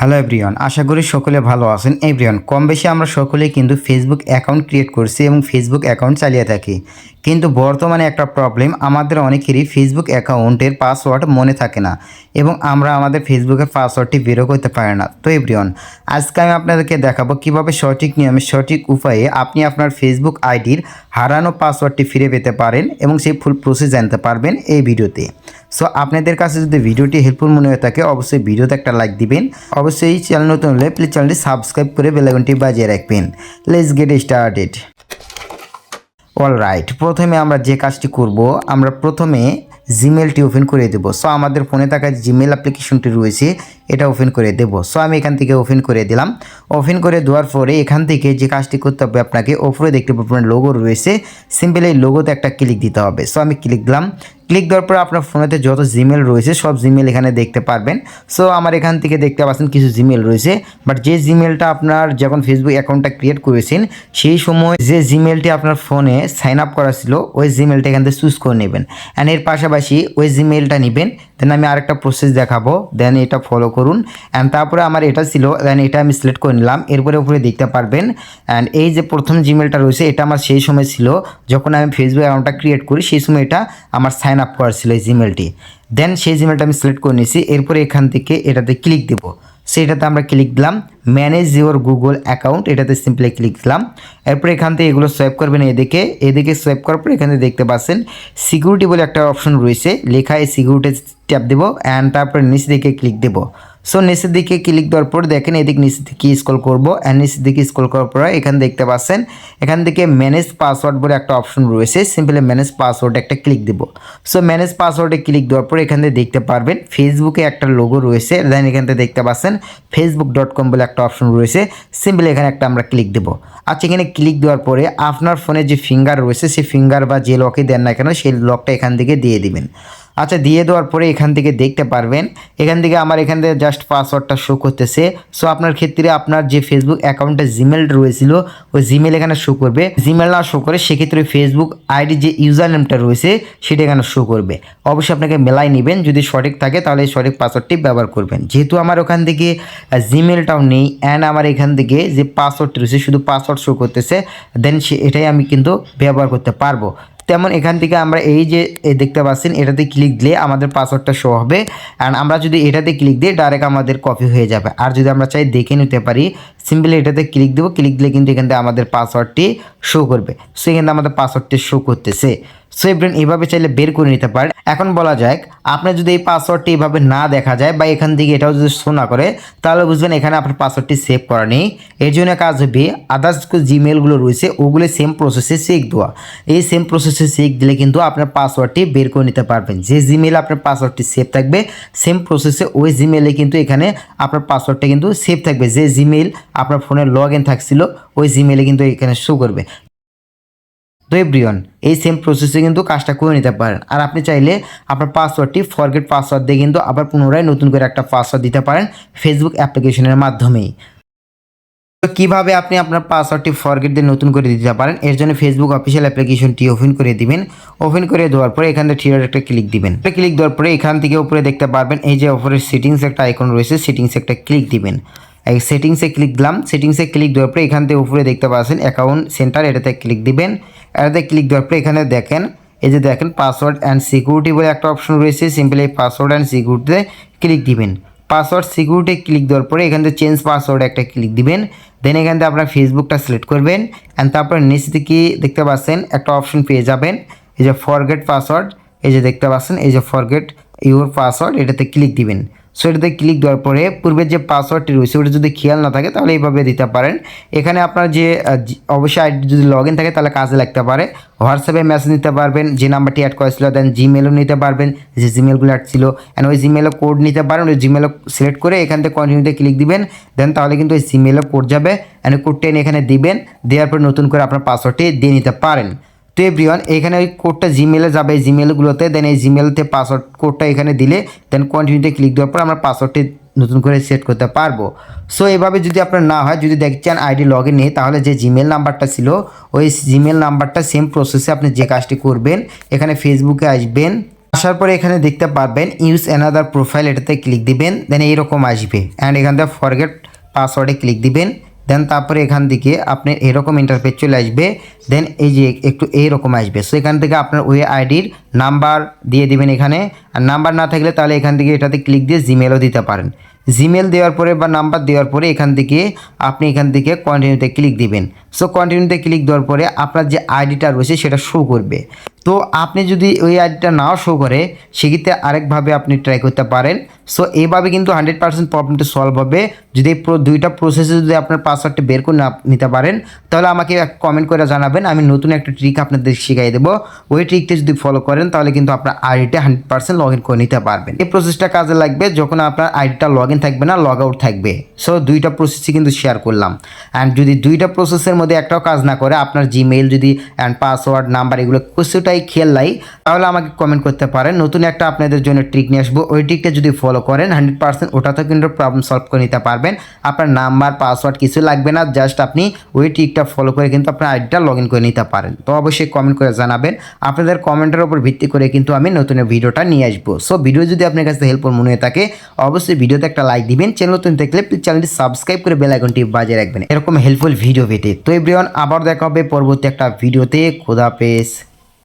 Hello everyone আশা করি সকলে ভালো আছেন। এভরিওয়ান কম বেশি আমরা সকলে কিন্তু ফেসবুক অ্যাকাউন্ট ক্রিয়েট করছি এবং ফেসবুক অ্যাকাউন্ট চালিয়ে থাকি। কিন্তু বর্তমানে একটা প্রবলেম আমাদের অনেকেরই ফেসবুক অ্যাকাউন্টের পাসওয়ার্ড মনে থাকে না এবং আমরা আমাদের ফেসবুকের পাসওয়ার্ডটি বেরো করতে পারি না। তো এভরিওয়ান আজকে আমি আপনাদেরকে দেখাবো কীভাবে সঠিক নিয়মে, সঠিক উপায়ে আপনি আপনার ফেসবুক আইডির হারানো পাসওয়ার্ডটি ফিরে পেতে পারেন এবং সেই ফুল প্রসেস জানতে পারবেন এই ভিডিওতে। সো আপনাদের কাছে যদি ভিডিওটি হেল্পফুল মনে হয়ে থাকে, অবশ্যই ভিডিওতে একটা লাইক দিবেন। অবশ্যই চ্যানেল নতুন হলে প্লিজ চ্যানেলটি সাবস্ক্রাইব করে বেলাইকনটি বাজিয়ে রাখবেন। Let's get started all right প্রথমে আমরা যে কাজটি করব, আমরা প্রথমে জিমেলটি ওপেন করে দেব। সো আমাদের ফোনে থাকা জিমেল অ্যাপ্লিকেশনটি রয়েছে। এটা ওপেন করে দেব। সো আমি এখান থেকে ওপেন করে দিলাম। ওপেন করে দেওয়ার পরে এখান থেকে যে কাজটি করতে হবে আপনাকে, ওপরে দেখতে পাবেন লোগো রয়েছে। সিম্পল এই লোগোতে একটা ক্লিক দিতে হবে। সো আমি ক্লিক দিলাম। ক্লিক দেওয়ার পরে আপনার ফোনেতে যত জিমেল রয়েছে, সব জিমেল এখানে দেখতে পারবেন। সো আমার এখান থেকে দেখতে পাচ্ছেন কিছু জিমেল রয়েছে। বাট যে জিমেলটা আপনার যখন ফেসবুক অ্যাকাউন্টটা ক্রিয়েট করেছেন, সেই সময় যে জিমেলটি আপনার ফোনে সাইন আপ করা ছিল, ওই জিমেলটা এখান থেকে চুজ করে নেবেন। অ্যান্ড এর পাশাপাশি ওই জিমেলটা নেবেন। দেন আমি আরেকটা প্রসেস দেখাবো। দেন এটা ফলো করুন। অ্যান্ড তারপরে আমার এটা ছিল দেন এটা আমি সিলেক্ট করে নিলাম। এরপরে উপরে দেখতে পারবেন। অ্যান্ড এই যে প্রথম জিমেলটা রয়েছে, এটা আমার সেই সময় ছিল। যখন আমি ফেসবুক অ্যাকাউন্টটা ক্রিয়েট করি, সেই সময় এটা আমার সাইন আপ করা ছিল এই জিমেলটি দেন সেই জিমেলটা আমি সিলেক্ট করে নিয়েছি। এরপরে এখান থেকে এটাতে ক্লিক দেবো। সেটাতে আমরা ক্লিক দিলাম। ম্যানেজ ইউর গুগল অ্যাকাউন্ট এটাতে সিম্পলি ক্লিক দিলাম। এরপর এখান থেকে এগুলো সোয়াইপ করবেন এদিকে। এদিকে সোয়াইপ করার পর এখানে দেখতে পাচ্ছেন। সিকিউরিটি বলে একটা অপশন রয়েছে। লেখা এই সিকিউরিটি ট্যাপ দেবো অ্যান্ড তারপরে নিচে দিকে ক্লিক দেবো। সো নিচের দিকে ক্লিক দেওয়ার পর দেখেন এদিক নিচের দিকে স্কল করব অ্যান্ড নিচের দিকে স্কল করার পর এখানে দেখতে পাচ্ছেন, এখান থেকে ম্যানেজ পাসওয়ার্ড বলে একটা অপশন রয়েছে সিম্পলি ম্যানেজ পাসওয়ার্ড একটা ক্লিক দেবো। সো ম্যানেজ পাসওয়ার্ডে ক্লিক দেওয়ার পর এখান থেকে দেখতে পারবেন ফেসবুকে একটা লোগো রয়েছে দেন এখান থেকে দেখতে পাচ্ছেন ফেসবুক ডট কম বলে একটা অপশন রয়েছে সিম্পলি এখানে একটা আমরা ক্লিক দেবো। আচ্ছা এখানে ক্লিক দেওয়ার পরে আপনার ফোনে যে ফিঙ্গার রয়েছে, সেই ফিঙ্গার বা যে লকে দেন না কেন, সেই লকটা এখান থেকে দিয়ে দিবেন। আচ্ছা দিয়ে দেওয়ার পরে এখান থেকে দেখতে পারবেন। এখান থেকে আমার এখান থেকে জাস্ট পাসওয়ার্ডটা শো করতেছে। সো আপনার ক্ষেত্রে আপনার যে ফেসবুক অ্যাকাউন্টে জিমেল রয়েছিল, ওই জিমেল এখানে শো করবে। জিমেল না শো করে সেক্ষেত্রে ফেসবুক আইডি যে ইউজার নেমটা রয়েছে, সেটা এখানে শো করবে। অবশ্যই আপনাকে মেলাই নেবেন। যদি সঠিক থাকে, তাহলে সঠিক পাসওয়ার্ডটি ব্যবহার করবেন। যেহেতু আমার ওখান থেকে জিমেলটাও নেই অ্যান্ড আমার এখান থেকে যে পাসওয়ার্ডটি রয়েছে, শুধু পাসওয়ার্ড শো করতেছে দেন সে, এটাই আমি কিন্তু ব্যবহার করতে পারব। তেমন এখান থেকে আমরা এই যে দেখতে পাচ্ছেন, এটাতে ক্লিক দিলে আমাদের পাসওয়ার্ডটা শো হবে। অ্যান্ড আমরা যদি এটাতে ক্লিক দিই ডাইরেক্ট আমাদের কপি হয়ে যাবে। আর যদি আমরা চাই দেখে নিতে পারি সিম্পলি এটাতে ক্লিক দেবো। ক্লিক দিলে কিন্তু এখান থেকে আমাদের পাসওয়ার্ডটি শো করবে। সো এখানে আমাদের পাসওয়ার্ডটি শো করতেছে। সো এভরেন এইভাবে চাইলে বের করে নিতে পারেন। এখন বলা যাক আপনার যদি এই পাসওয়ার্ডটি এইভাবে না দেখা যায় বা এখান থেকে এটাও যদি শো না করে, তাহলে বুঝবেন এখানে আপনার পাসওয়ার্ডটি সেভ করা নেই। এর জন্য কাজ হবে আদার্স জিমেলগুলো রয়েছে, ওগুলো সেম প্রসেসে চেক দেওয়া। এই সেম প্রসেসে চেক দিলে কিন্তু আপনার পাসওয়ার্ডটি বের করে নিতে পারবেন। যে জিমেল আপনার পাসওয়ার্ডটি সেভ থাকবে সেম প্রসেসে ওই জিমেলে কিন্তু এখানে আপনার পাসওয়ার্ডটা কিন্তু সেভ থাকবে। যে জিমেল আপনার ফোনে লগ ইন থাকছিল, ওই জিমেলে কিন্তু এখানে শো করবে। তো এভরিওয়ান, এই সেম প্রসেসে কিন্তু কাজটা করে নিতে পারেন। আর আপনি চাইলে আপনার পাসওয়ার্ডটি ফরগেট পাসওয়ার্ড দিয়ে কিন্তু আবার পুনরায় নতুন করে একটা পাসওয়ার্ড দিতে পারেন ফেসবুক অ্যাপ্লিকেশনের মাধ্যমেই। তো কীভাবে আপনি আপনার পাসওয়ার্ডটি ফরগেট দিয়ে নতুন করে দিতে পারেন? এর জন্য ফেসবুক অফিসিয়াল অ্যাপ্লিকেশনটি ওপেন করে দিবেন। ওপেন করে দেওয়ার পরে এখান থেকে থ্রিয়ার একটা ক্লিক দিবেন। ক্লিক দেওয়ার পরে এখান থেকে উপরে দেখতে পারবেন, এই যে উপরে সেটিংস একটা আইকন রয়েছে সেটিংস একটা ক্লিক দিবেন। এই সেটিংসে ক্লিক দিলাম। সেটিংসে ক্লিক দেওয়ার পরে এখান থেকে উপরে দেখতে পাচ্ছেন অ্যাকাউন্ট সেন্টার এটাতে ক্লিক দিবেন। এটাতে ক্লিক দেওয়ার পরে এখানে দেখেন, এই যে দেখেন পাসওয়ার্ড অ্যান্ড সিকিউরিটি বলে একটা অপশন রয়েছে। সিম্পলি এই পাসওয়ার্ড অ্যান্ড সিকিউরিটিতে ক্লিক দিবেন। পাসওয়ার্ড সিকিউরিটি ক্লিক দেওয়ার পরে এখান থেকে চেঞ্জ পাসওয়ার্ড একটা ক্লিক দিবেন। দেন এখান থেকে আপনার ফেসবুকটা সিলেক্ট করবেন। অ্যান্ড তারপর নিচে থেকে দেখতে পাচ্ছেন একটা অপশন পেয়ে যাবেন। এই যে ফরগেট পাসওয়ার্ড এই যে দেখতে পাচ্ছেন, এই যে ফরগেট ইউর পাসওয়ার্ড এটাতে ক্লিক দিবেন। সো এটাতে ক্লিক দেওয়ার পরে পূর্বের যে পাসওয়ার্ডটি রয়েছে, ওটা যদি খেয়াল না থাকে, তাহলে এইভাবে দিতে পারেন। এখানে আপনার যে অবশ্যই আইডি যদি লগ ইন থাকে, তাহলে কাজে লাগতে পারে। হোয়াটসঅ্যাপে মেসেজ নিতে পারবেন, যে নাম্বারটি অ্যাড করেছিল দেন জিমেলও নিতে পারবেন, যে জিমেলগুলো অ্যাড ছিল। অ্যান্ড ওই জিমেলও কোড নিতে পারেন, ওই জিমেলও সিলেক্ট করে এখান থেকে কন্টিনিউতে ক্লিক দিবেন দেন তাহলে কিন্তু ওই জিমেলও কোড যাবে। অ্যান্ড কোডটা এখানে দিবেন, দেওয়ার পর নতুন করে আপনার পাসওয়ার্ডটি দিয়ে নিতে পারেন। তো এভরিওয়ান এখানে ওই কোডটা জিমেলে যাবে জিমেলগুলোতে দেন এই জিমেলতে পাসওয়ার্ড কোডটা এখানে দিলে দেন কন্টিনিউতে ক্লিক দেওয়ার পর আমরা পাসওয়ার্ডটি নতুন করে সেট করতে পারব। সো এভাবে যদি আপনার না হয়, যদি দেখছেন আইডি লগ ইন নেই, তাহলে যে জিমেল নাম্বারটা ছিল, ওই জিমেল নাম্বারটা সেম প্রসেসে আপনি যে কাজটি করবেন, এখানে ফেসবুকে আসবেন, আসার পরে এখানে দেখতে পারবেন ইউজ অ্যানাদার প্রোফাইল এটাতে ক্লিক দিবেন দেন এইরকম আসবে। অ্যান্ড এখান থেকে ফরগেট পাসওয়ার্ডে ক্লিক দিবেন। দেন তারপরে এখান থেকে আপনার এরকম ইন্টারফেস চলে আসবে। দেন এই যে একটু এইরকম আসবে। সো এখান থেকে আপনার ওয়ে আইডির নাম্বার দিয়ে দিবেন এখানে। আর নাম্বার না থাকলে তাহলে এখান থেকে এটাতে ক্লিক দিয়ে জিমেলও দিতে পারেন। জিমেল দেওয়ার পরে বা নাম্বার দেওয়ার পরে এখান থেকে আপনি এখান থেকে কন্টিনিউতে ক্লিক দিবেন। সো কন্টিনিউতে ক্লিক দেওয়ার পরে আপনার যে আইডিটা রয়েছে সেটা শো করবে। তো আপনি যদি ওই আইডিটা নাও শো করে, সেক্ষেত্রে আরেকভাবে আপনি ট্রাই করতে পারেন। সো এইভাবে কিন্তু হান্ড্রেড পার্সেন্ট প্রবলেমটা সলভ হবে। যদি দুইটা প্রসেসে যদি আপনার পাসওয়ার্ডটা বের করে নিতে পারেন, তাহলে আমাকে কমেন্ট করে জানাবেন। আমি নতুন একটা ট্রিক আপনাদের শিখাই দেবো। ওই ট্রিকটা যদি ফলো করেন, তাহলে কিন্তু আপনার আইডিটা হান্ড্রেড পার্সেন্ট লগ ইন করে নিতে পারবেন। এই প্রসেসটা কাজে লাগবে যখন আপনার আইডিটা লগ ইন থাকবে না লগ আউট থাকবে। সো দুইটা প্রসেসই কিন্তু শেয়ার করলাম। অ্যান্ড যদি দুইটা প্রসেসের মধ্যে একটাও কাজ না করে, আপনার জিমেইল যদি অ্যান্ড পাসওয়ার্ড নাম্বার এগুলো কিছুটাই খেয়াল নাই, তাহলে আমাকে কমেন্ট করতে পারেন। নতুন একটা আপনাদের জন্য ট্রিক নিয়ে আসব। ওই ট্রিকটা যদি ফলো করেন হান্ড্রেড পার্সেন্ট ওটাতেও কিন্তু প্রবলেম সলভ করে নিতে পারবেন। আপনার নাম্বার পাসওয়ার্ড কিছু লাগবে না জাস্ট আপনি ওই ট্রিকটা ফলো করে কিন্তু আপনার আইডিটা লগ ইন করে নিতে পারেন। তো অবশ্যই কমেন্ট করে জানাবেন। আপনাদের কমেন্টের উপর ভিত্তি করে কিন্তু আমি নতুন ভিডিওটা নিয়ে আসব। সো ভিডিও যদি আপনার কাছে হেল্পফুল মনে হয়ে থাকে, অবশ্যই ভিডিওতে একটা লাইক দিবেন। চ্যানেল নতুন দেখলে প্লিজ চ্যানেলটি সাবস্ক্রাইব করে বেল আইকনটি বাজিয়ে রাখবেন। এরকম হেল্পফুল ভিডিও পেতে। তো এভরিওয়ান আবার দেখা হবে পরবর্তী একটা ভিডিওতে খোদা পেস